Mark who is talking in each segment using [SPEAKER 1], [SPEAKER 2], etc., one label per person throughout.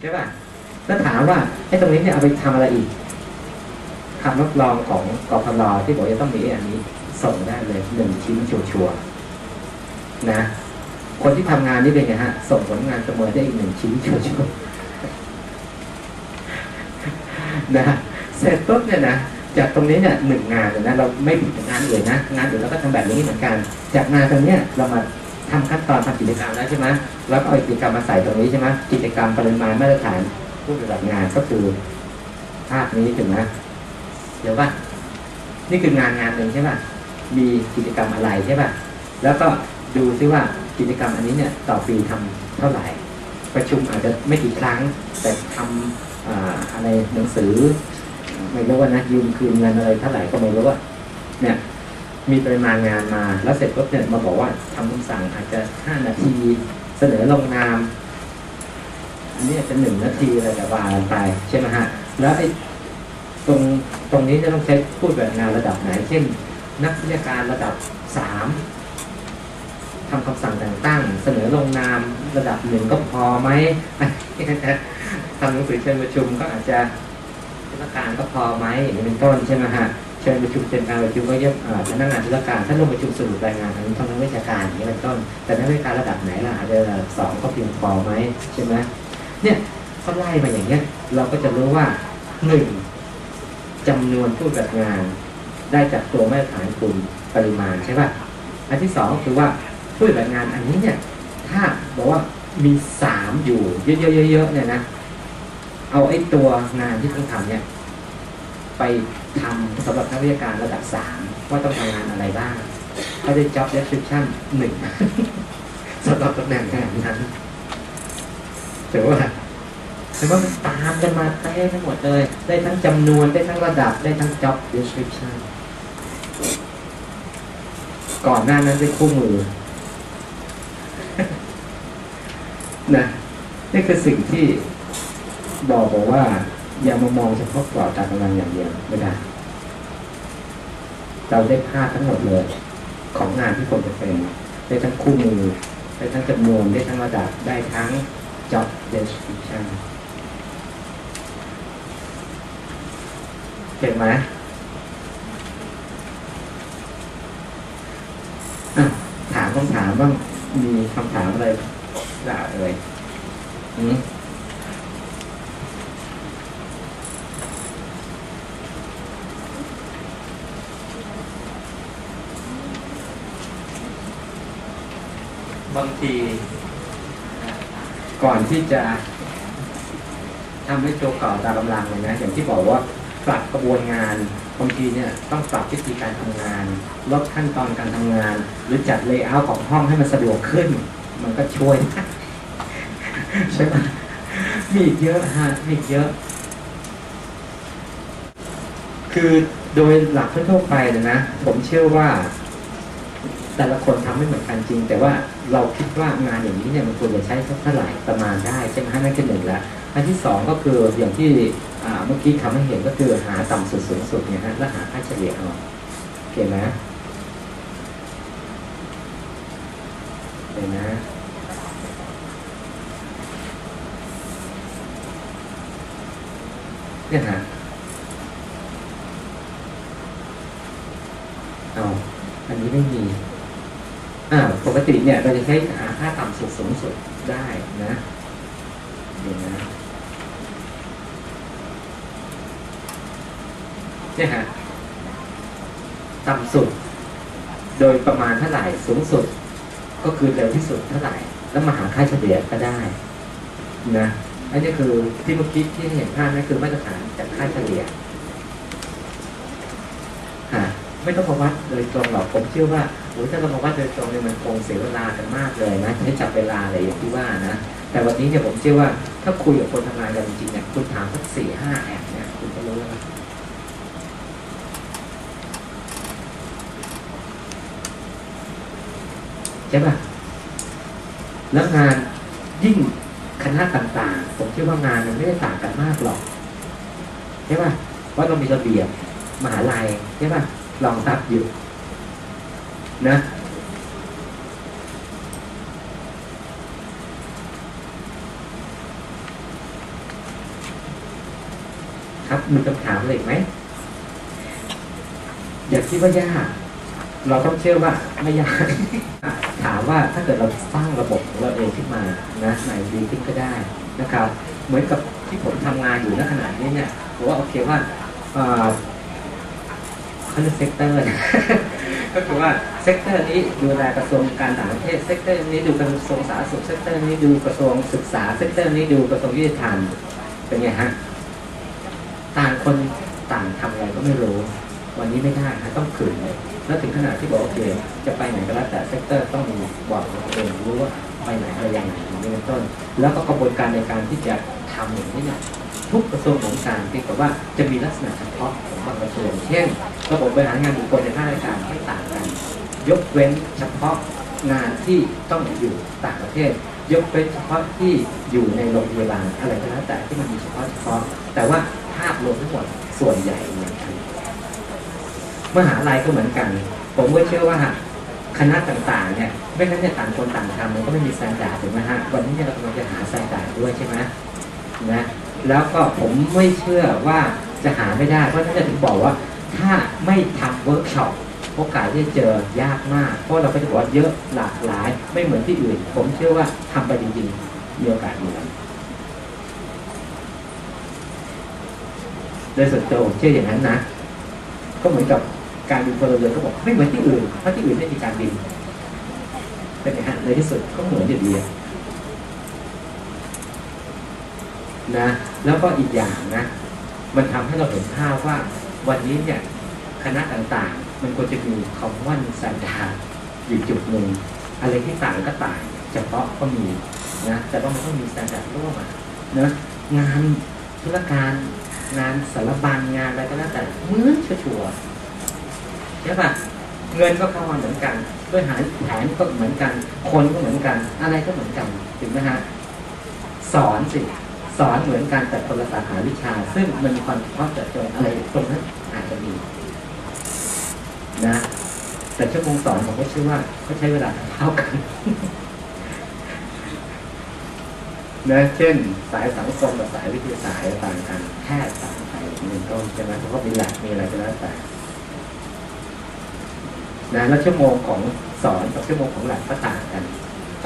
[SPEAKER 1] ใช่ป่ะแล้วถามว่าไอ้ตรงนี้เนี่ยเอาไปทำอะไรอีกคำรับรองของกพลที่บอกจะต้องมีอันนี้ส่งได้เลยหนึ่งชิ้นชัวร์ๆนะ คนที่ทำงานนี่เป็นไงฮะ ส่งผลงานเสมอได้อีกหนึ่งชิ้นชัวร์ๆนะเสร็จปุ๊บเนี่ยนะจากตรงนี้เนี่ยหนึ่งงานนะเราไม่ผิดงานอื่นนะงานอื่นเราก็ทำแบบนี้เหมือนกัน จากงานตรงเนี้ยเรามา ทำขั้นตอนทำกิจกรรมแล้วใช่ไหมแล้วก็เอากิจกรรมมาใส่ตรงนี้ใช่ไหมกิจกรรมปริมาณมาตรฐานผู้ปฏิบัติงานก็คือภาพนี้ถูกไหมเดี๋ยวว่า นี่คืองานงานหนึ่งใช่ป่ะมีกิจกรรมอะไรใช่ป่ะแล้วก็ดูซิว่ากิจกรรมอันนี้เนี่ยต่อปีทำเท่าไหร่ ประชุมอาจจะไม่กี่ครั้ง แต่ทำอะไรหนังสือ ไม่รู้ว่านะยืมคืนเงินอะไรเท่าไหร่ก็ไม่รู้ว่าเนี่ย มีปริมาณงานมา แล้วเสร็จปุ๊บเนี่ยมาบอกว่าทำคำสั่งอาจจะห้านาที เสนอลงนามอันนี้อาจจะหนึ่งนาทีอะไรแต่ว่าไปใช่ไหมฮะแล้วไอ้ตรงตรงนี้จะต้องใช้พูดแบบงานระดับไหน เช่น นักวิชาการระดับสามทำคำสั่งแต่งตั้ง เสนอลงนามระดับหนึ่งก็พอไหมทำหนังสือเชิญประชุมก็อาจจะธุรการก็พอไหมอย่างนี้เป็นต้นใช่ไหมฮะ เชิญประชุมเป็นการประชุมก็เยอะพนักงานธุรการถ้าลงประชุมสรุปรายงานอันนี้ทำนักวิชาการอย่างนี้เป็นต้น แต่นักวิชาการระดับไหนล่ะอาจจะระดับสองก็เพียงพอไหมใช่ไหมเนี่ยเขาไล่มาอย่างเงี้ยเราก็จะรู้ว่าหนึ่งจำนวนผู้จัดงานได้จากตัวมาตรฐานคุณปริมาณใช่ป่ะอันที่สองคือว่าผู้จัดงานอันนี้เนี่ยถ้าบอกว่ามีสามอยู่เยอะๆๆเนี่ยนะเอาไอ้ตัวงานที่ต้องทำเนี่ย ไปทำสำหรับนักวิชาการระดับสามว่าต้องทำงานอะไรบ้างเขาได้ job description หนึ่งสำหรับตำแหน่งงานนั้นถือว่าถือว่ามันตามกันมาเต้ทั้งหมดเลย ได้ทั้งจำนวนได้ทั้งระดับได้ทั้ง job description ก่อนหน้านั้นได้คู่มือนะนี่คือสิ่งที่บอกบอกว่า อย่ามามองเฉพาะกรอบการกำลังอย่างเดียวไม่ได้ เราได้ภาพทั้งหมดเลย ของงานที่คนจะเป็นได้ทั้งคู่มือ ได้ทั้งจำนวนได้ทั้งระดับได้ทั้ง job description เห็นไหมถามคำถามบ้างมีคำถามอะไรด่าเลยอืม บางที ก่อนที่จะทำให้ตัวเก่าตากำลังเลยนะอย่างที่บอกว่าปรับกระบวนงานบางทีเนี่ยต้องปรับวิธีการทำงาน ลดขั้นตอนการทำงาน หรือจัดเลเยอร์ของห้องให้มันสะดวกขึ้น มันก็ช่วยใช่ไหมมีเยอะฮะมีเยอะ คือโดยหลักทั่วไปเลยนะ ผมเชื่อว่า แต่ละคนทำไม่เหมือนกันจริง แต่ว่าเราคิดว่างานอย่างนี้เนี่ยมันควรจะใช้สักเท่าไหร่ประมาณได้ใช่ไหมนั่นคือหนึ่งละอันที่สองก็คืออย่างที่เมื่อกี้ทำให้เห็นก็คือหาต่ำสุดสูงสุดเนี่ยฮะแล้วหาค่าเฉลี่ยเอาเห็นไหมเห็นไหมเนี่ยฮะเอาอันนี้ไม่มี ปกติเนี่ยเราจะใช้หาค่าต่ำสุดสูงสุดได้นะเดี๋ยวนะเนี่ยฮะต่ำสุด โดยประมาณเท่าไหร่สูงสุด ก็คือเร็วที่สุดเท่าไหร่ แล้วมาหาค่าเฉลี่ยก็ได้นะอันนี้คือที่เมื่อกี้ที่เห็นภาพนั่นคือมาตรฐานจากค่าเฉลี่ย ไม่ต้องมาวัดโดยตรงหรอกผมเชื่อว่าโอ้ถ้าเรามาวัดโดยตรงเนี่ยมันคงเสียเวลากันมากเลยนะใช้จับเวลาอะไรอย่างที่ว่านะ แต่วันนี้เนี่ยผมเชื่อว่า ถ้าคุยกับคนทำงานกันจริงๆเนี่ยคุณถามสักสี่ห้าแอบเนี่ยคุณก็รู้แล้วใช่ป่ะแล้วงานยิ่งคณะต่างๆ ผมเชื่อว่างานมันไม่ได้ต่างกันมากหรอกใช่ป่ะเพราเรามีระเบียบมหาลัยใช่ป่ะ รองรับอยู่นะครับมีคำถามอะไรไหมอย่าคิดว่ายากเราต้องเชื่อว่าไม่ยากถามว่าถ้าเกิดเราสร้างระบบของเราเองขึ้นมานะไหนดีขึ้นก็ได้นะครับ เหมือนกับที่ผมทำงานอยู่ณขณะนี้เนี่ยผมว่าโอเคว่า เอ่อเขาเรียกเซกเตอร์ก็คือว่าเซกเตอร์นี้ดูแลกระทรวงการต่างประเทศเซกเตอร์นี้ดูกระทรวงสาธารณสุขเซกเตอร์นี้ดูกระทรวงศึกษาเซกเตอร์นี้ดูกระทรวงยุติธรรมเป็นไงฮะต่างคนต่างทำอะไรก็ไม่รู้ วันนี้ไม่ได้ฮะต้องขืนเลยแล้วถึงขนาดที่บอกโอเคจะไปไหนก็แล้วแต่เซกเตอร์ต้องมีบอกตัวเองรู้ว่าไปไหนอะไรยังไงนี้เป็นต้น แล้วก็กระบวนการในการที่จะทำอย่างนี้เนี่ย ทุกกระทรวงของการเพียงแต่ว่าจะมีลักษณะเฉพาะของบางกระทรวงเช่นระบบบริหารงานบุคคลในภาคราชการให้ต่างกัน ยกเว้นเฉพาะงานที่ต้องอยู่ต่างประเทศ ยกเว้นเฉพาะที่อยู่ในโรงพยาบาลอะไรก็แล้วแต่ที่มันมีเฉพาะเฉพาะ แต่ว่าภาพรวมทั้งหมดส่วนใหญ่เหมือนกันมหาลัยก็เหมือนกัน ผมก็เชื่อว่าคณะต่างๆเนี่ยไม่งั้นเนี่ยต่างคนต่างทำมันก็ไม่มีสแตนดาร์ดถูกไหมฮะวันนี้เนี่เรากำลังจะหาสแตนดาร์ดด้วยใช่ไหม นะแล้วก็ผมไม่เชื่อว่าจะหาไม่ได้ เพราะฉะนั้นจะถึงบอกว่า ถ้าไม่ทำเวิร์กช็อปโอกาสที่จะเจอยากมาก เพราะเราก็จะบอกว่าเยอะหลากหลาย ไม่เหมือนที่อื่น ผมเชื่อว่าทำไปจริงๆมีโอกาสเหมือนโดยส่วนตัวผมเชื่ออย่างนั้นนะ ก็เหมือนกับการบินพลเรือนก็บอกไม่เหมือนที่อื่นเพราะที่อื่นไม่มีการบินเป็นไงฮะในที่สุดก็เหมือนอยู่ดีอะ นะแล้วก็อีกอย่างนะมันทำให้เราเห็นภาพว่าวันนี้เนี่ยคณะต่างๆ มันควรจะมีคอมมอนสแตนดาร์ดอยู่จุดหนึ่งอะไรที่ต่างก็ต่าง เฉพาะก็มีนะแต่ว่ามันต้องมีสแตนดาร์ดร่วมอะนะงานธุรการงานสารบัญงานอะไรก็แล้วแต่เหมือนชัวร์ใช่ปะเงินก็เข้ามาเหมือนกันด้วยหารแผนก็เหมือนกัน คนก็เหมือนกัน อะไรก็เหมือนกันถึงไหมฮะสอนสิ สอนเหมือนกันแต่คนละสาขาวิชา ซึ่งมันมีความเฉพาะเจาะจงอะไรตรงนั้นอาจจะมีนะแต่ชั่วโมงสอนผมก็เชื่อว่าเขาใช้เวลาเท่ากันนะเช่น สายสังคมกับสายวิทยาศาสตร์ต่างกันแพทย์ต่างไปเป็นต้นใช่ไหมเพราะมีหลักมีอะไรก็แล้วแต่นะแล้วชั่วโมงของสอนกับชั่วโมงของหลักก็ต่างกัน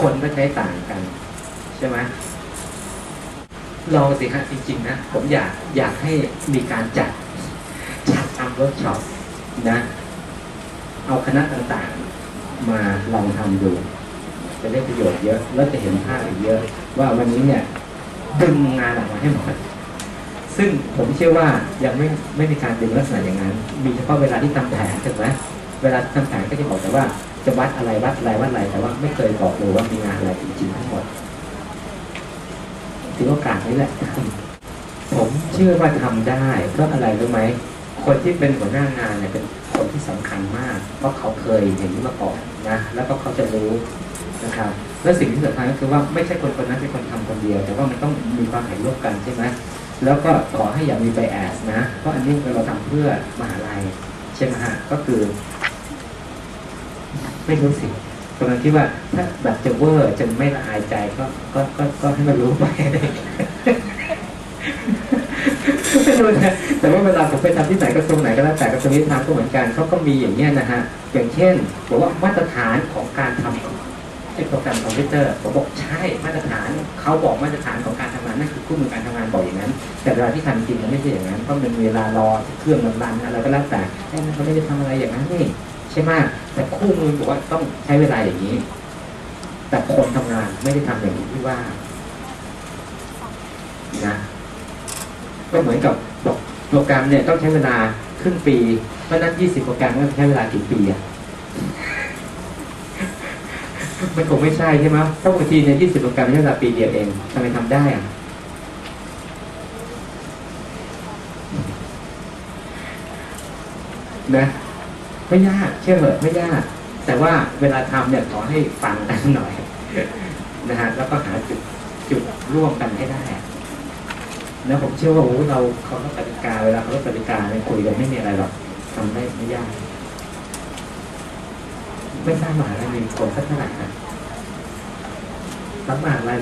[SPEAKER 1] คนก็ใช้ต่างกัน ใช่ไหม ลองสิฮะจริงๆนะผมอยากอยากให้มีการจัดจัดทำเวิร์กช็อปนะ เอาคณะต่างๆมาลองทำดู จะได้ประโยชน์เยอะ แล้วจะเห็นภาพอีกเยอะ ว่าวันนี้เนี่ยดึงงานออกมาให้หมดซึ่งผมเชื่อว่ายังไม่ไม่มีการดึงลักษณะอย่างนั้น มีเฉพาะเวลาที่ทำแผนถูกไหมเวลาทำแผนก็จะบอกแต่ว่าจะวัดอะไรวัดอะไรวัดอะไรแต่ว่าไม่เคยบอกเลยว่ามีงานอะไรจริงๆทั้งหมด ถือโอกาสนี้แหละผมเชื่อว่าทำได้เพราะอะไรรู้ไหมคนที่เป็นหัวหน้างานเนี่ยเป็นคนที่สำคัญมาก เพราะเขาเคยเห็นมาก่อนนะ แล้วก็เขาจะรู้นะครับแล้วสิ่งที่สำคัญก็คือว่าไม่ใช่คนคนนั้นเป็นคนทำคนเดียว แต่ว่ามันต้องมีความเห็นร่วมกันใช่ไหมแล้วก็ขอให้อย่ามีไบแอสนะเพราะอันนี้เราทำเพื่อมหาลัยใช่ไหมฮะก็คือ ไม่รู้สิ กำลังคิดว่าถ้าแบบจะเวอร์จะไม่ละอายใจก็ก็ก็ก็ให้มันรู้ไปไม่รู้นะแต่ว่าเวลาผมไปทำที่ไหนกระทรวงไหนก็แล้วแต่กระทรวงยุติธรรมก็เหมือนกันเขาก็มีอย่างเงี้ยนะฮะอย่างเช่นบอกว่ามาตรฐานของการทำไอ้โปรแกรมคอมพิวเตอร์ผมบอกใช่มาตรฐานเขาบอกมาตรฐานของการทำงานนั่นคือคู่มือการทำงานบอกอย่างนั้น แต่เวลาที่ทำจริงมันไม่ใช่อย่างนั้นเพราะมันเวลารอเครื่องมันรันอะไรก็แล้วแต่แต่มันเขาไม่ได้ทำอะไรอย่างนั้นนี่ ใช่ไหมแต่คู่มือบอกว่าต้องใช้เวลาอย่างนี้ แต่คนทำงานไม่ได้ทำอย่างที่ว่านะก็เหมือนกับบอกโปรแกรมเนี่ยต้องใช้เวลาครึ่งปีเพราะนั้น20โปรแกรมก็ใช้เวลากี่ปีอะมันคงไม่ใช่ใช่ไหมเพราะบางทีเนี่ย20โปรแกรมใช้เวลาปีเดียวเองทำไมทำได้อะนะ ไม่ยากเชื่อเหอะไม่ยาก แต่ว่าเวลาทำเนี่ยขอให้ฟังกันหน่อยนะฮะแล้วก็หาจุดจุดร่วมกันให้ได้แล้วผมเชื่อว่าโอ้เราเขาต้องกติกาเวลาเขาต้องกติกาเนี่ยคุยกันไม่มีอะไรหรอกทำได้ไม่ยาก ไม่ทราบมาลัยมีคนสักเท่าไหร่นะรับมาลัย